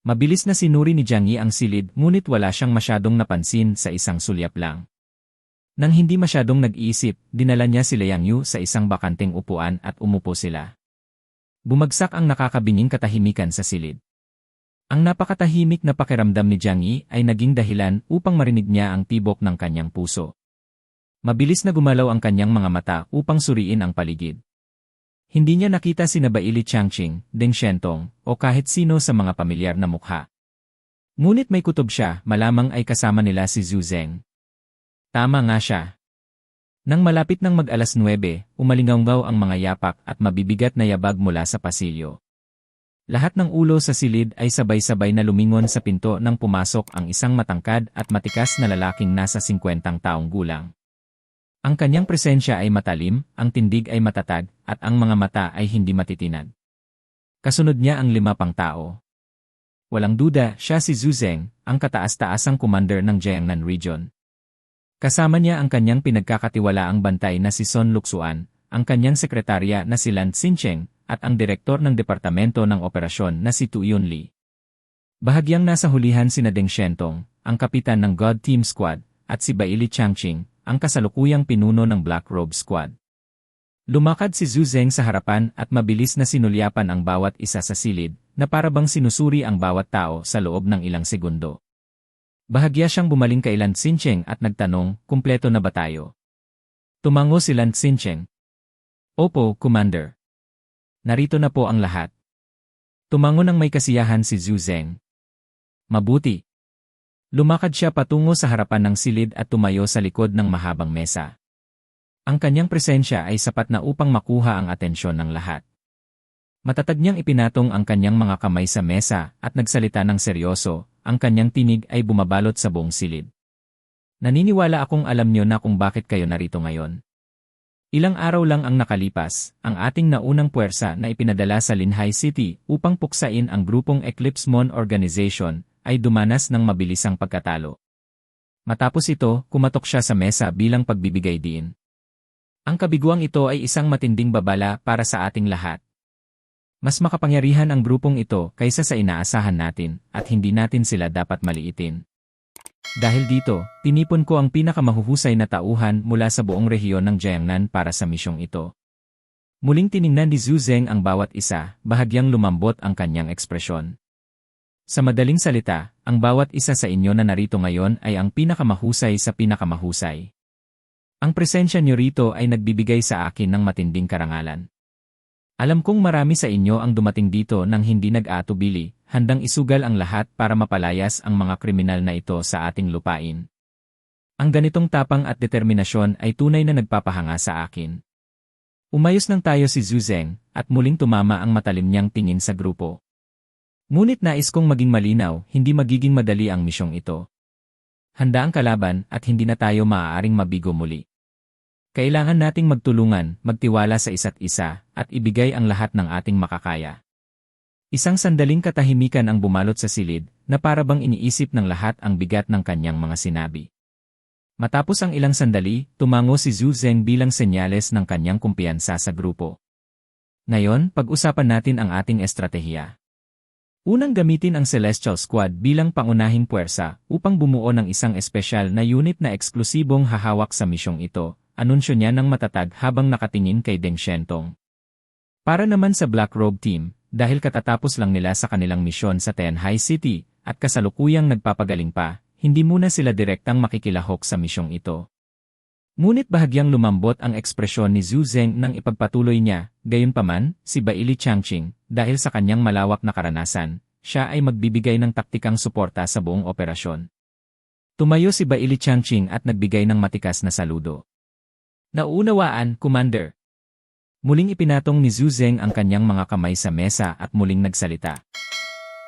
Mabilis na sinuri ni Jiang Yi ang silid ngunit wala siyang masyadong napansin sa isang sulyap lang. Nang hindi masyadong nag-iisip, dinala niya si Liang Yu sa isang bakanteng upuan at umupo sila. Bumagsak ang nakakabinging katahimikan sa silid. Ang napakatahimik na pakiramdam ni Jiang Yi ay naging dahilan upang marinig niya ang tibok ng kanyang puso. Mabilis na gumalaw ang kanyang mga mata upang suriin ang paligid. Hindi niya nakita si Nabaili Changqing, Deng Shentong, o kahit sino sa mga pamilyar na mukha. Ngunit may kutob siya, malamang ay kasama nila si Zhu Zeng. Tama nga siya. Nang malapit ng mag-alas 9, umalinganggaw ang mga yapak at mabibigat na yabag mula sa pasilyo. Lahat ng ulo sa silid ay sabay-sabay na lumingon sa pinto nang pumasok ang isang matangkad at matikas na lalaking nasa 50 taong gulang. Ang kanyang presensya ay matalim, ang tindig ay matatag, at ang mga mata ay hindi matitinag. Kasunod niya ang lima pang tao. Walang duda, siya si Zhu Zeng, ang kataas-taasang commander ng Jiangnan Region. Kasama niya ang kanyang pinagkakatiwalaang bantay na si Son Luxuan, ang kanyang sekretarya na si Lan Xincheng, at ang direktor ng Departamento ng Operasyon na si Tu Yunli. Bahagyang nasa hulihan si Deng Shentong, ang kapitan ng God Team Squad, at si Baili Changqing, ang kasalukuyang pinuno ng Black Robe Squad. Lumakad si Zhu Zeng sa harapan at mabilis na sinulyapan ang bawat isa sa silid, na parabang sinusuri ang bawat tao sa loob ng ilang segundo. Bahagya siyang bumaling kay Lan Xincheng at nagtanong, kumpleto na ba tayo? Tumango si Lan Xincheng. Opo, Commander. Narito na po ang lahat. Tumango ng may kasiyahan si Zhu Zeng. Mabuti. Lumakad siya patungo sa harapan ng silid at tumayo sa likod ng mahabang mesa. Ang kanyang presensya ay sapat na upang makuha ang atensyon ng lahat. Matatag niyang ipinatong ang kanyang mga kamay sa mesa at nagsalita ng seryoso, ang kanyang tinig ay bumabalot sa buong silid. Naniniwala akong alam niyo na kung bakit kayo narito ngayon. Ilang araw lang ang nakalipas, ang ating naunang puwersa na ipinadala sa Linhai City upang puksain ang grupong Eclipse Mon Organization ay dumanas ng mabilisang pagkatalo. Matapos ito, kumatok siya sa mesa bilang pagbibigay din. Ang kabiguang ito ay isang matinding babala para sa ating lahat. Mas makapangyarihan ang grupong ito kaysa sa inaasahan natin at hindi natin sila dapat maliitin. Dahil dito, tinipon ko ang pinakamahuhusay na tauhan mula sa buong rehiyon ng Jiangnan para sa misyong ito. Muling tiningnan ni Zhu Zeng ang bawat isa, bahagyang lumambot ang kanyang ekspresyon. Sa madaling salita, ang bawat isa sa inyo na narito ngayon ay ang pinakamahusay sa pinakamahusay. Ang presensya niyo rito ay nagbibigay sa akin ng matinding karangalan. Alam kong marami sa inyo ang dumating dito nang hindi nag-atubili, handang isugal ang lahat para mapalayas ang mga kriminal na ito sa ating lupain. Ang ganitong tapang at determinasyon ay tunay na nagpapahanga sa akin. Umayos nang tayo si Zuzeng, at muling tumama ang matalim niyang tingin sa grupo. Ngunit nais kong maging malinaw, hindi magiging madali ang misyong ito. Handa ang kalaban at hindi na tayo maaaring mabigo muli. Kailangan nating magtulungan, magtiwala sa isa't isa, at ibigay ang lahat ng ating makakaya. Isang sandaling katahimikan ang bumalot sa silid, na parabang iniisip ng lahat ang bigat ng kanyang mga sinabi. Matapos ang ilang sandali, tumango si Zhu Zeng bilang senyales ng kanyang kumpiyansa sa grupo. Ngayon, pag-usapan natin ang ating estratehiya. Unang gamitin ang Celestial Squad bilang pangunahing puwersa upang bumuo ng isang espesyal na unit na eksklusibong hahawak sa misyong ito, anunsyo niya ng matatag habang nakatingin kay Deng Shentong. Para naman sa Black Robe Team, dahil katatapos lang nila sa kanilang misyon sa Tenhai City, at kasalukuyang nagpapagaling pa, hindi muna sila direktang makikilahok sa misyong ito. Ngunit bahagyang lumambot ang ekspresyon ni Zhu Zeng nang ipagpatuloy niya, gayunpaman, si Baili Changqing, dahil sa kanyang malawak na karanasan, siya ay magbibigay ng taktikang suporta sa buong operasyon. Tumayo si Baili Changqing at nagbigay ng matikas na saludo. Nauunawaan, Commander. Muling ipinatong ni Zhu Zeng ang kanyang mga kamay sa mesa at muling nagsalita.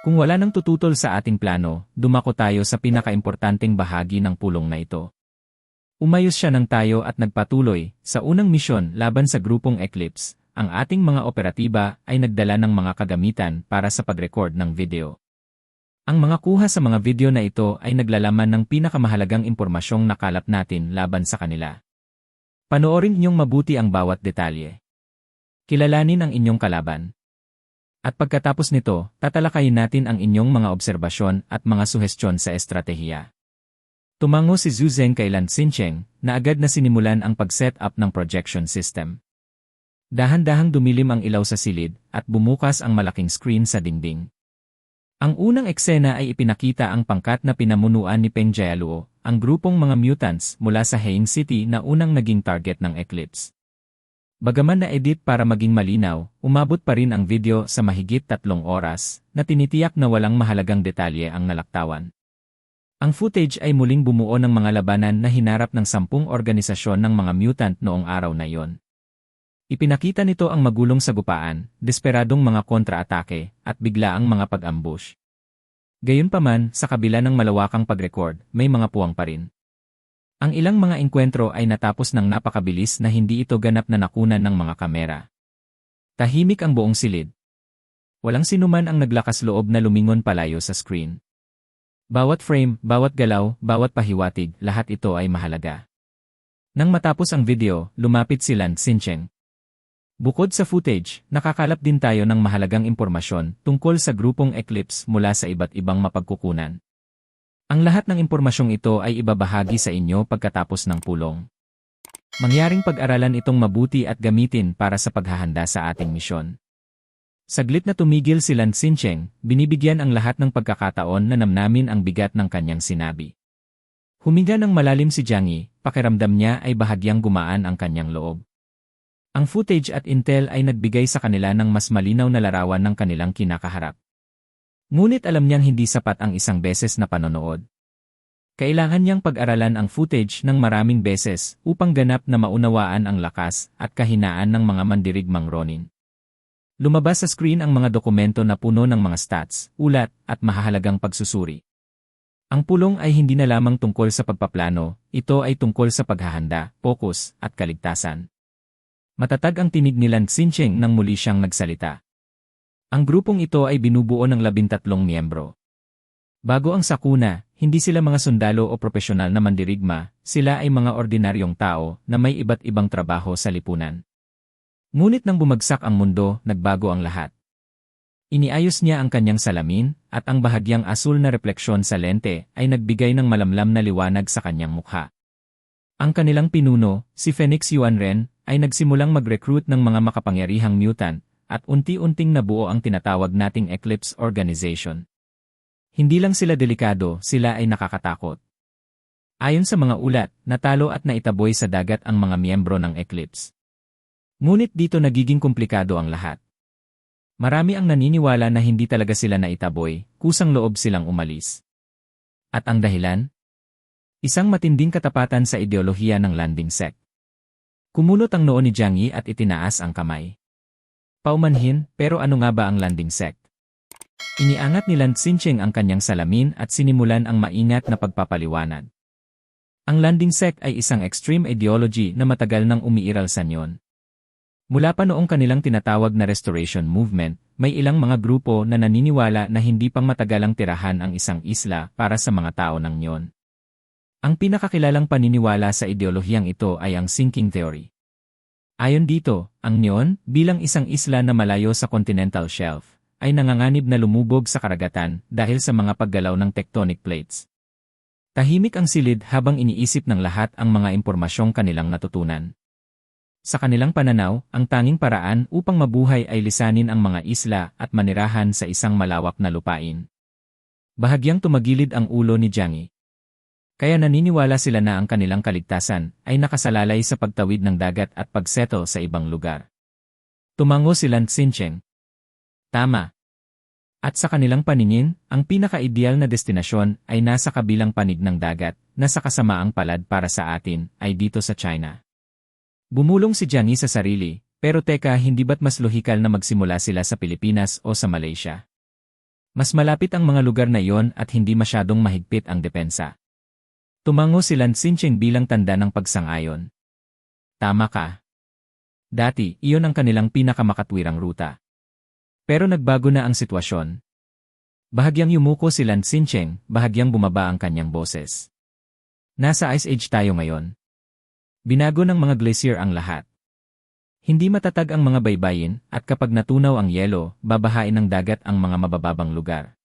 Kung wala nang tututol sa ating plano, dumako tayo sa pinakaimportanteng bahagi ng pulong na ito. Umayos siya ng tayo at nagpatuloy sa unang misyon laban sa grupong Eclipse, ang ating mga operatiba ay nagdala ng mga kagamitan para sa pag-record ng video. Ang mga kuha sa mga video na ito ay naglalaman ng pinakamahalagang impormasyong nakalap natin laban sa kanila. Panoorin ninyong mabuti ang bawat detalye. Kilalanin ang inyong kalaban. At pagkatapos nito, tatalakayin natin ang inyong mga obserbasyon at mga suhestyon sa estratehiya. Tumango si Zhu Zeng kay Lan Xincheng na agad na sinimulan ang pag-set up ng projection system. Dahan-dahang dumilim ang ilaw sa silid at bumukas ang malaking screen sa dingding. Ang unang eksena ay ipinakita ang pangkat na pinamunuan ni Peng Jialuo, ang grupong mga mutants mula sa Haing City na unang naging target ng Eclipse. Bagaman na-edit para maging malinaw, umabot pa rin ang video sa mahigit tatlong oras na tinitiyak na walang mahalagang detalye ang nalaktawan. Ang footage ay muling bumuo ng mga labanan na hinarap ng sampung organisasyon ng mga mutant noong araw na iyon. Ipinakita nito ang magulong sagupaan, desperadong mga kontra-atake, at biglaang mga pag-ambush. Gayunpaman, sa kabila ng malawakang pag-record, may mga puwang pa rin. Ang ilang mga engkwentro ay natapos ng napakabilis na hindi ito ganap na nakunan ng mga kamera. Tahimik ang buong silid. Walang sinuman ang naglakas loob na lumingon palayo sa screen. Bawat frame, bawat galaw, bawat pahiwatig, lahat ito ay mahalaga. Nang matapos ang video, lumapit si Lan Xincheng. Bukod sa footage, nakakalap din tayo ng mahalagang impormasyon tungkol sa grupong Eclipse mula sa iba't ibang mapagkukunan. Ang lahat ng impormasyong ito ay ibabahagi sa inyo pagkatapos ng pulong. Mangyaring pag-aralan itong mabuti at gamitin para sa paghahanda sa ating misyon. Saglit na tumigil si Lan Xincheng, binibigyan ang lahat ng pagkakataon na namnamin ang bigat ng kanyang sinabi. Huminga ng malalim si Jiang Yi, pakiramdam niya ay bahagyang gumaan ang kanyang loob. Ang footage at intel ay nagbigay sa kanila ng mas malinaw na larawan ng kanilang kinakaharap. Ngunit alam niyang hindi sapat ang isang beses na panonood. Kailangan niyang pag-aralan ang footage ng maraming beses upang ganap na maunawaan ang lakas at kahinaan ng mga mandirigmang Ronin. Lumabas sa screen ang mga dokumento na puno ng mga stats, ulat, at mahahalagang pagsusuri. Ang pulong ay hindi na lamang tungkol sa pagpaplano, ito ay tungkol sa paghahanda, focus, at kaligtasan. Matatag ang tinig ni Lan Xincheng nang muli siyang nagsalita. Ang grupong ito ay binubuo ng labintatlong miyembro. Bago ang sakuna, hindi sila mga sundalo o profesional na mandirigma, sila ay mga ordinaryong tao na may iba't ibang trabaho sa lipunan. Ngunit nang bumagsak ang mundo, nagbago ang lahat. Iniayos niya ang kanyang salamin, at ang bahagyang asul na refleksyon sa lente ay nagbigay ng malamlam na liwanag sa kanyang mukha. Ang kanilang pinuno, si Phoenix Yuanren, ay nagsimulang mag-recruit ng mga makapangyarihang mutant, at unti-unting nabuo ang tinatawag nating Eclipse Organization. Hindi lang sila delikado, sila ay nakakatakot. Ayon sa mga ulat, natalo at naitaboy sa dagat ang mga miyembro ng Eclipse. Ngunit dito nagiging komplikado ang lahat. Marami ang naniniwala na hindi talaga sila naitaboy, kusang loob silang umalis. At ang dahilan? Isang matinding katapatan sa ideolohiya ng landing sect. Kumulot ang noo ni Jiang Yi at itinaas ang kamay. Paumanhin, pero ano nga ba ang landing sect? Iniangat ni Lan Xincheng ang kanyang salamin at sinimulan ang maingat na pagpapaliwanag. Ang landing sect ay isang extreme ideology na matagal nang umiiral sa nyon. Mula pa noong kanilang tinatawag na Restoration Movement, may ilang mga grupo na naniniwala na hindi pang matagalang tirahan ang isang isla para sa mga tao ng nyon. Ang pinakakilalang paniniwala sa ideolohiyang ito ay ang sinking theory. Ayon dito, ang Nyon, bilang isang isla na malayo sa continental shelf, ay nanganganib na lumubog sa karagatan dahil sa mga paggalaw ng tectonic plates. Tahimik ang silid habang iniisip ng lahat ang mga impormasyong kanilang natutunan. Sa kanilang pananaw, ang tanging paraan upang mabuhay ay lisanin ang mga isla at manirahan sa isang malawak na lupain. Bahagyang tumagilid ang ulo ni Jiangyi. Kaya naniniwala sila na ang kanilang kaligtasan ay nakasalalay sa pagtawid ng dagat at pagsettle sa ibang lugar. Tumango si Lan Xincheng. Tama. At sa kanilang paningin, ang pinaka-ideal na destinasyon ay nasa kabilang panig ng dagat, na sa kasamaang palad para sa atin ay dito sa China. Bumulong si Yi sa sarili, pero teka hindi ba't mas lohikal na magsimula sila sa Pilipinas o sa Malaysia? Mas malapit ang mga lugar na iyon at hindi masyadong mahigpit ang depensa. Tumango si Lan Xincheng bilang tanda ng pagsang-ayon. Tama ka. Dati, iyon ang kanilang pinakamakatwirang ruta. Pero nagbago na ang sitwasyon. Bahagyang yumuko si Lan Xincheng, bahagyang bumaba ang kanyang boses. Nasa Ice Age tayo ngayon. Binago ng mga glacier ang lahat. Hindi matatag ang mga baybayin at kapag natunaw ang yelo, babahain ng dagat ang mga mabababang lugar.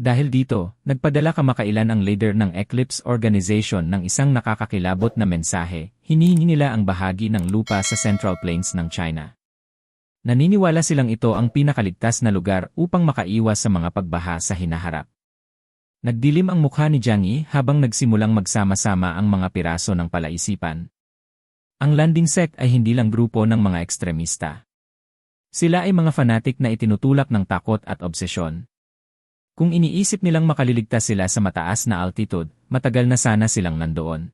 Dahil dito, nagpadala kamakailan ang leader ng Eclipse Organization ng isang nakakakilabot na mensahe, hinihingi nila ang bahagi ng lupa sa Central Plains ng China. Naniniwala silang ito ang pinakaligtas na lugar upang makaiwas sa mga pagbaha sa hinaharap. Nagdilim ang mukha ni Jiang Yi habang nagsimulang magsama-sama ang mga piraso ng palaisipan. Ang landing sect ay hindi lang grupo ng mga ekstremista. Sila ay mga fanatic na itinutulak ng takot at obsesyon. Kung iniisip nilang makaliligtas sila sa mataas na altitude, matagal na sana silang nandoon.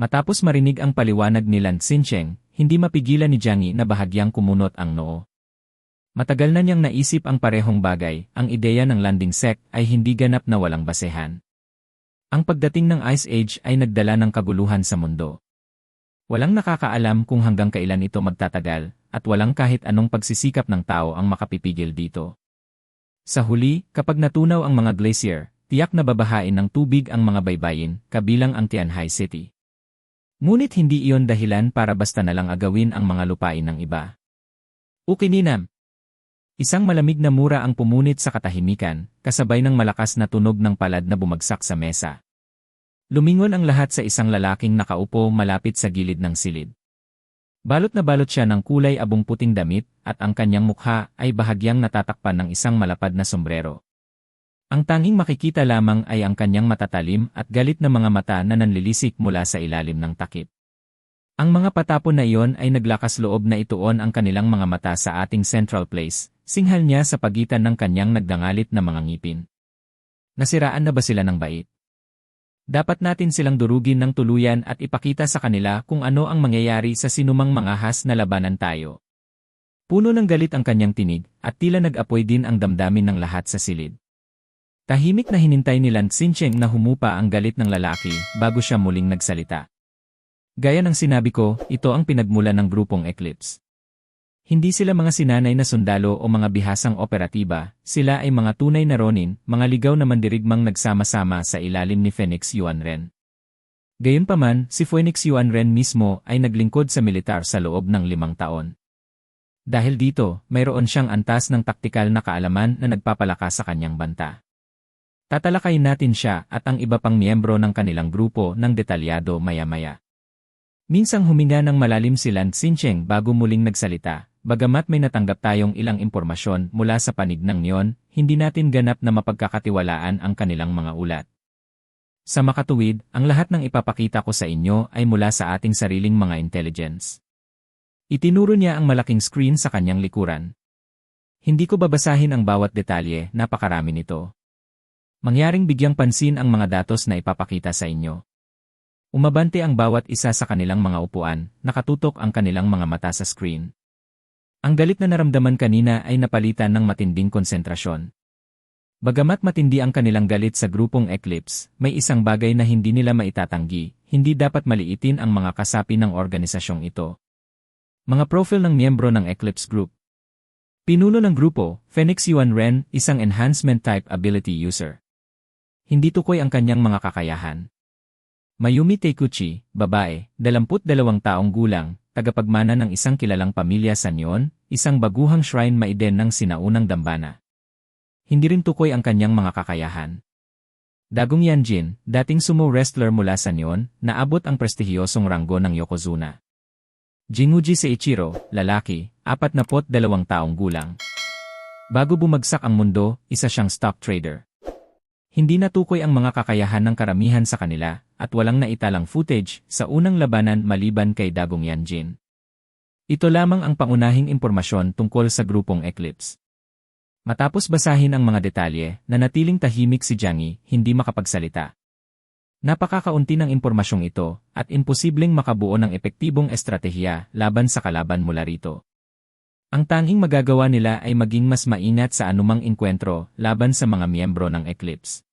Matapos marinig ang paliwanag ni Lan Xincheng, hindi mapigilan ni Jiang Yi na bahagyang kumunot ang noo. Matagal na niyang naisip ang parehong bagay, ang ideya ng landing sect ay hindi ganap na walang basehan. Ang pagdating ng Ice Age ay nagdala ng kaguluhan sa mundo. Walang nakakaalam kung hanggang kailan ito magtatagal, at walang kahit anong pagsisikap ng tao ang makapipigil dito. Sa huli, kapag natunaw ang mga glacier, tiyak na babahain ng tubig ang mga baybayin, kabilang ang Tianhai City. Ngunit hindi iyon dahilan para basta na lang agawin ang mga lupain ng iba. Ukininam Isang malamig na mura ang pumunit sa katahimikan, kasabay ng malakas na tunog ng palad na bumagsak sa mesa. Lumingon ang lahat sa isang lalaking nakaupo malapit sa gilid ng silid. Balot na balot siya ng kulay abong puting damit at ang kanyang mukha ay bahagyang natatakpan ng isang malapad na sombrero. Ang tanging makikita lamang ay ang kanyang matatalim at galit na mga mata na nanlilisik mula sa ilalim ng takip. Ang mga patapon na iyon ay naglakas loob na ituon ang kanilang mga mata sa ating central place, singhal niya sa pagitan ng kanyang nagdangalit na mga ngipin. Nasiraan na ba sila ng bait? Dapat natin silang durugin ng tuluyan at ipakita sa kanila kung ano ang mangyayari sa sinumang mga has na labanan tayo. Puno ng galit ang kanyang tinig, at tila nag-apoy din ang damdamin ng lahat sa silid. Tahimik na hinintay ni Lan Xincheng na humupa ang galit ng lalaki bago siya muling nagsalita. Gaya ng sinabi ko, ito ang pinagmula ng grupong Eclipse. Hindi sila mga sinanay na sundalo o mga bihasang operatiba, sila ay mga tunay na ronin, mga ligaw na mandirigmang nagsama-sama sa ilalim ni Phoenix Yuanren. Gayunpaman, si Phoenix Yuanren mismo ay naglingkod sa militar sa loob ng limang taon. Dahil dito, mayroon siyang antas ng taktikal na kaalaman na nagpapalakas sa kanyang banta. Tatalakayin natin siya at ang iba pang miyembro ng kanilang grupo ng detalyado maya-maya. Minsang huminga ng malalim si Lan Xincheng bago muling nagsalita, Bagamat may natanggap tayong ilang impormasyon mula sa panig ng Nyon, hindi natin ganap na mapagkakatiwalaan ang kanilang mga ulat. Sa makatuwid, ang lahat ng ipapakita ko sa inyo ay mula sa ating sariling mga intelligence. Itinuro niya ang malaking screen sa kanyang likuran. Hindi ko babasahin ang bawat detalye, napakarami nito. Mangyaring bigyang pansin ang mga datos na ipapakita sa inyo. Umabante ang bawat isa sa kanilang mga upuan, nakatutok ang kanilang mga mata sa screen. Ang galit na naramdaman kanina ay napalitan ng matinding konsentrasyon. Bagamat matindi ang kanilang galit sa grupong Eclipse, may isang bagay na hindi nila maitatanggi, hindi dapat maliitin ang mga kasapi ng organisasyong ito. Mga profile ng miyembro ng Eclipse Group Pinuno ng grupo, Phoenix Yuan Ren, isang enhancement type ability user. Hindi tukoy ang kanyang mga kakayahan. Mayumi Teikuchi, babae, 22 taong gulang, tagapagmana ng isang kilalang pamilya sa Nyon, isang baguhang shrine maiden ng sinaunang dambana. Hindi rin tukoy ang kanyang mga kakayahan. Dagong Yanjin, dating sumo wrestler mula sa Nyon, naabot ang prestihiyosong ranggo ng Yokozuna. Jinguji Seichiro, lalaki, 42 taong gulang. Bago bumagsak ang mundo, isa siyang stock trader. Hindi natukoy ang mga kakayahan ng karamihan sa kanila, at walang naitalang footage sa unang labanan maliban kay Dagong Yanjin. Ito lamang ang pangunahing impormasyon tungkol sa grupong Eclipse. Matapos basahin ang mga detalye, nanatiling tahimik si Jiang hindi makapagsalita. Napakakaunti ng impormasyong ito, at imposibleng makabuo ng epektibong estratehiya laban sa kalaban mula rito. Ang tanging magagawa nila ay maging mas maingat sa anumang inkwentro laban sa mga miyembro ng Eclipse.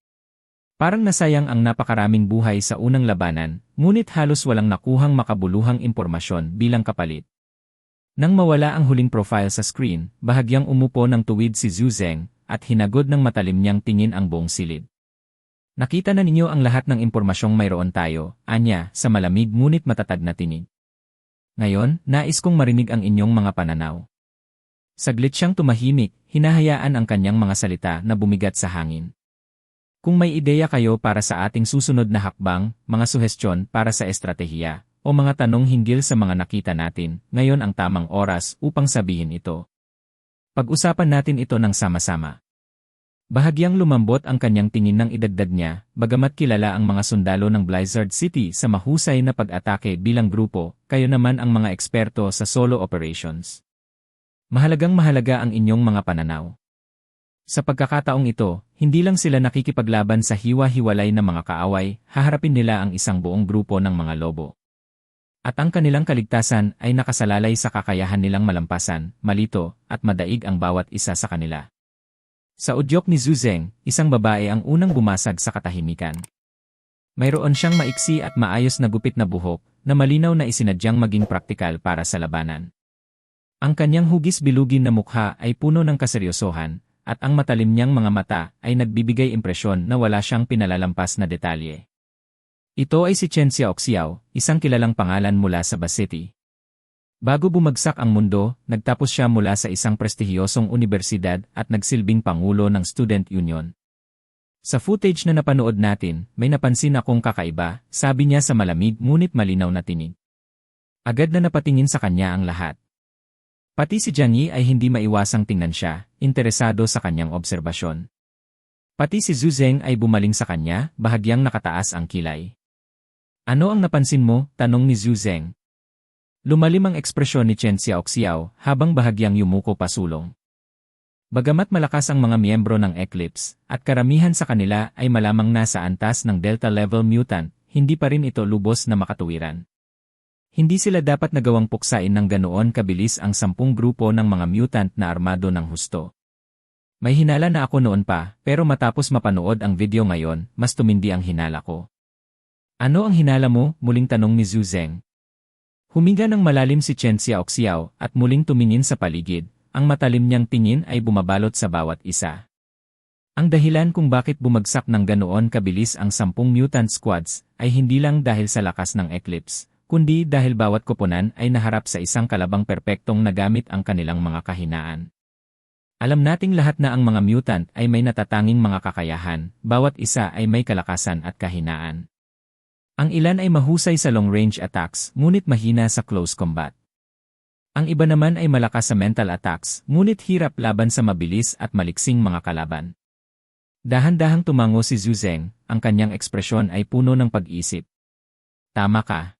Parang nasayang ang napakaraming buhay sa unang labanan, ngunit halos walang nakuhang makabuluhang impormasyon bilang kapalit. Nang mawala ang huling profile sa screen, bahagyang umupo ng tuwid si Zhu Zeng, at hinagod ng matalim niyang tingin ang buong silid. Nakita na ninyo ang lahat ng impormasyong mayroon tayo, anya, sa malamig ngunit matatag na tinig. Ngayon, nais kong marinig ang inyong mga pananaw. Saglit siyang tumahimik, hinahayaan ang kanyang mga salita na bumigat sa hangin. Kung may ideya kayo para sa ating susunod na hakbang, mga suhestyon para sa estratehiya, o mga tanong hinggil sa mga nakita natin, ngayon ang tamang oras upang sabihin ito. Pag-usapan natin ito ng sama-sama. Bahagyang lumambot ang kanyang tingin ng idagdag niya, bagamat kilala ang mga sundalo ng Blizzard City sa mahusay na pag-atake bilang grupo, kayo naman ang mga eksperto sa solo operations. Mahalagang mahalaga ang inyong mga pananaw. Sa pagkakataong ito, hindi lang sila nakikipaglaban sa hiwa-hiwalay na mga kaaway, haharapin nila ang isang buong grupo ng mga lobo. At ang kanilang kaligtasan ay nakasalalay sa kakayahan nilang malampasan, malito, at madaig ang bawat isa sa kanila. Sa udyok ni Zuzeng, isang babae ang unang bumasag sa katahimikan. Mayroon siyang maiksi at maayos na gupit na buhok, na malinaw na isinadyang maging praktikal para sa labanan. Ang kanyang hugis bilugin na mukha ay puno ng kaseryosohan, at ang matalim niyang mga mata ay nagbibigay impresyon na wala siyang pinalalampas na detalye. Ito ay si Chen Xiaoxiao, isang kilalang pangalan mula sa Basiti. Bago bumagsak ang mundo, nagtapos siya mula sa isang prestihiyosong universidad at nagsilbing pangulo ng Student Union. Sa footage na napanood natin, may napansin akong kakaiba, sabi niya sa malamig ngunit malinaw na tinig. Agad na napatingin sa kanya ang lahat. Pati si Jiang Yi ay hindi maiwasang tingnan siya, interesado sa kanyang obserbasyon. Pati si Zhu Zeng ay bumaling sa kanya, bahagyang nakataas ang kilay. Ano ang napansin mo? Tanong ni Zhu Zeng. Lumalim ang ekspresyon ni Chen Xiaoxiao habang bahagyang yumuko pasulong. Bagamat malakas ang mga miyembro ng Eclipse, at karamihan sa kanila ay malamang nasa antas ng Delta-level mutant, hindi pa rin ito lubos na makatuwiran. Hindi sila dapat nagawang puksain ng ganoon kabilis ang sampung grupo ng mga mutant na armado ng husto. May hinala na ako noon pa, pero matapos mapanood ang video ngayon, mas tumindi ang hinala ko. Ano ang hinala mo? Muling tanong ni Zhu Zeng. Huminga ng malalim si Chen Xiaoxiao at muling tumingin sa paligid, ang matalim niyang tingin ay bumabalot sa bawat isa. Ang dahilan kung bakit bumagsak ng ganoon kabilis ang sampung mutant squads ay hindi lang dahil sa lakas ng Eclipse, kundi dahil bawat koponan ay naharap sa isang kalabang perpektong nagamit ang kanilang mga kahinaan. Alam nating lahat na ang mga mutant ay may natatanging mga kakayahan, bawat isa ay may kalakasan at kahinaan. Ang ilan ay mahusay sa long-range attacks, ngunit mahina sa close combat. Ang iba naman ay malakas sa mental attacks, ngunit hirap laban sa mabilis at maliksing mga kalaban. Dahan-dahang tumango si Zuzeng, ang kanyang ekspresyon ay puno ng pag-isip. Tama ka.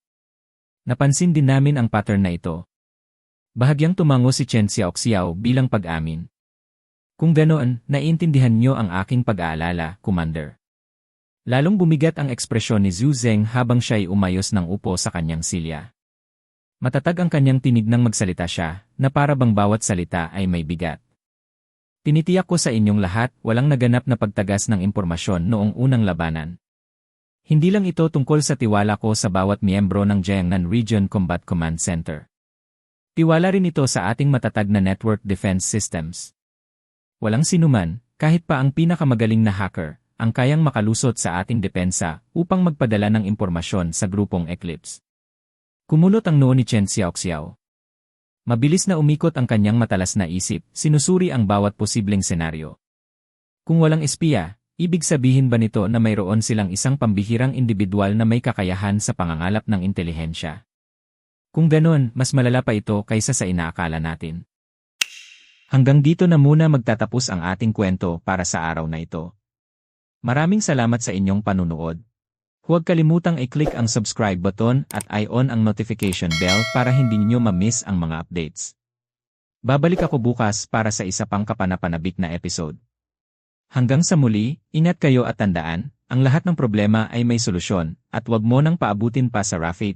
Napansin din namin ang pattern na ito. Bahagyang tumango si Chen Xiaoxiao bilang pag-amin. Kung ganoon, naiintindihan niyo ang aking pag-aalala, Commander. Lalong bumigat ang ekspresyon ni Zhu Zeng habang siya'y umayos ng upo sa kanyang silya. Matatag ang kanyang tinig nang magsalita siya, na para bang bawat salita ay may bigat. Tinitiyak ko sa inyong lahat, walang naganap na pagtagas ng impormasyon noong unang labanan. Hindi lang ito tungkol sa tiwala ko sa bawat miyembro ng Jiangnan Region Combat Command Center. Tiwala rin ito sa ating matatag na network defense systems. Walang sinuman, kahit pa ang pinakamagaling na hacker, ang kayang makalusot sa ating depensa upang magpadala ng impormasyon sa grupong Eclipse. Kumulot ang noo ni Chen Xiaoxiao. Mabilis na umikot ang kanyang matalas na isip, sinusuri ang bawat posibleng senaryo. Kung walang espiya, ibig sabihin ba nito na mayroon silang isang pambihirang individual na may kakayahan sa pangangalap ng intelihensya? Kung ganon, mas malala pa ito kaysa sa inaakala natin. Hanggang dito na muna magtatapos ang ating kwento para sa araw na ito. Maraming salamat sa inyong panunood. Huwag kalimutang i-click ang subscribe button at i-on ang notification bell para hindi niyo ma-miss ang mga updates. Babalik ako bukas para sa isa pang kapanapanabik na episode. Hanggang sa muli, ingat kayo at tandaan, ang lahat ng problema ay may solusyon, at wag mo nang paabutin pa sa Rafate